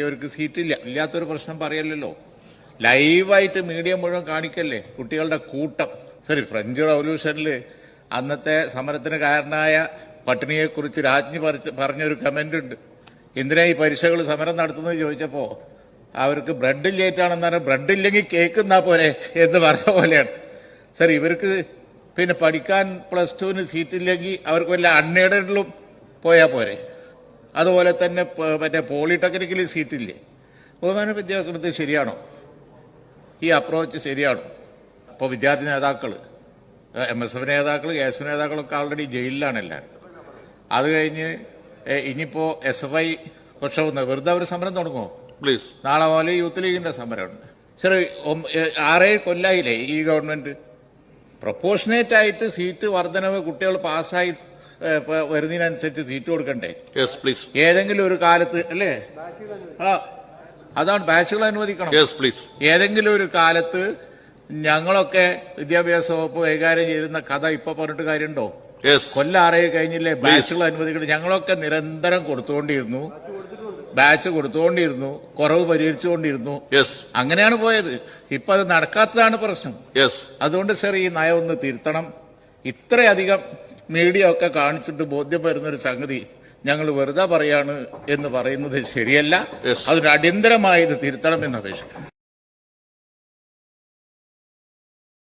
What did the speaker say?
ഇവർക്ക് സീറ്റില്ല. ഇല്ലാത്തൊരു പ്രശ്നം പറയല്ലോ ലൈവായിട്ട് മീഡിയ മുഴുവൻ കാണിക്കല്ലേ കുട്ടികളുടെ കൂട്ടം. സോറി ഫ്രഞ്ച് റവല്യൂഷനിൽ അന്നത്തെ സമരത്തിന് കാരണമായ പട്ടിണിയെക്കുറിച്ച് രാജ്ഞി പറഞ്ഞൊരു കമന്റ് ഉണ്ട് എന്തിനാ ഈ പരീക്ഷകൾ സമരം നടത്തുന്നത് ചോദിച്ചപ്പോൾ അവർക്ക് ബ്രെഡ് ലേറ്റാണെന്നാണ് ബ്രെഡ് ഇല്ലെങ്കിൽ കേക്ക് എന്നാ പോരെ എന്ന് പറഞ്ഞ പോലെയാണ്. സർ ഇവർക്ക് പിന്നെ പഠിക്കാൻ പ്ലസ് ടുവിന് സീറ്റില്ലെങ്കിൽ അവർക്ക് വല്ല അൺഎയ്ഡഡിലും പോയാൽ പോരെ? അതുപോലെ തന്നെ മറ്റേ പോളിടെക്നിക്കലി സീറ്റില്ലേ? ബഹുമാന വിദ്യാർത്ഥികൾ ശരിയാണോ? ഈ അപ്രോച്ച് ശരിയാണോ? അപ്പോൾ വിദ്യാർത്ഥി നേതാക്കൾ എം എസ് എഫ് നേതാക്കൾ കെ എസ് എഫ് നേതാക്കളൊക്കെ ആൾറെഡി ജയിലിലാണ് എല്ലാവരും അത് കഴിഞ്ഞ് ഇനിയിപ്പോൾ ഇനിയിപ്പോ എസ് എഫ് ഐ പക്ഷെ വെറുതെ അവർ സമരം തുടങ്ങുമോ? പ്ലീസ് നാളെ പോലെ യൂത്ത് ലീഗിന്റെ സമരമുണ്ട്. ശരി ആറേ ആറേഴ് കൊല്ലായില്ലേ ഈ ഗവൺമെന്റ്? പ്രപ്പോഷനേറ്റ് ആയിട്ട് സീറ്റ് വർധനവ് കുട്ടികൾ പാസ്സായി വരുന്നതിനനുസരിച്ച് സീറ്റ് കൊടുക്കണ്ടേ? പ്ലീസ് ഏതെങ്കിലും ഒരു കാലത്ത് അല്ലേ? അതാണ് ബാച്ചുകൾ അനുവദിക്കണം. പ്ലീസ് ഏതെങ്കിലും ഒരു കാലത്ത് ഞങ്ങളൊക്കെ വിദ്യാഭ്യാസ വകുപ്പ് കൈകാര്യം ചെയ്യുന്ന കഥ ഇപ്പൊ പറഞ്ഞിട്ട് കാര്യമുണ്ടോ? കൊല്ലം ആറേഴ് കഴിഞ്ഞില്ലേ ബാച്ചുകൾ അനുവദിക്കണം. ഞങ്ങളൊക്കെ നിരന്തരം കൊടുത്തുകൊണ്ടിരുന്നു. ബാച്ച് കൊടുത്തുകൊണ്ടിരുന്നു. കുറവ് പരിഹരിച്ചുകൊണ്ടിരുന്നു. യെസ് അങ്ങനെയാണ് പോയത്. ഇപ്പൊ അത് നടക്കാത്തതാണ് പ്രശ്നം. അതുകൊണ്ട് സാർ ഈ നയം ഒന്ന് തിരുത്തണം. ഇത്രയധികം മീഡിയ ഒക്കെ കാണിച്ചിട്ട് ബോധ്യം വരുന്ന ഒരു സംഗതി ഞങ്ങൾ വെറുതെ പറയാണ് എന്ന് പറയുന്നത് ശരിയല്ല. അതിന് അടിയന്തരമായി ഇത് തിരുത്തണമെന്ന് അപേക്ഷിക്കുന്നു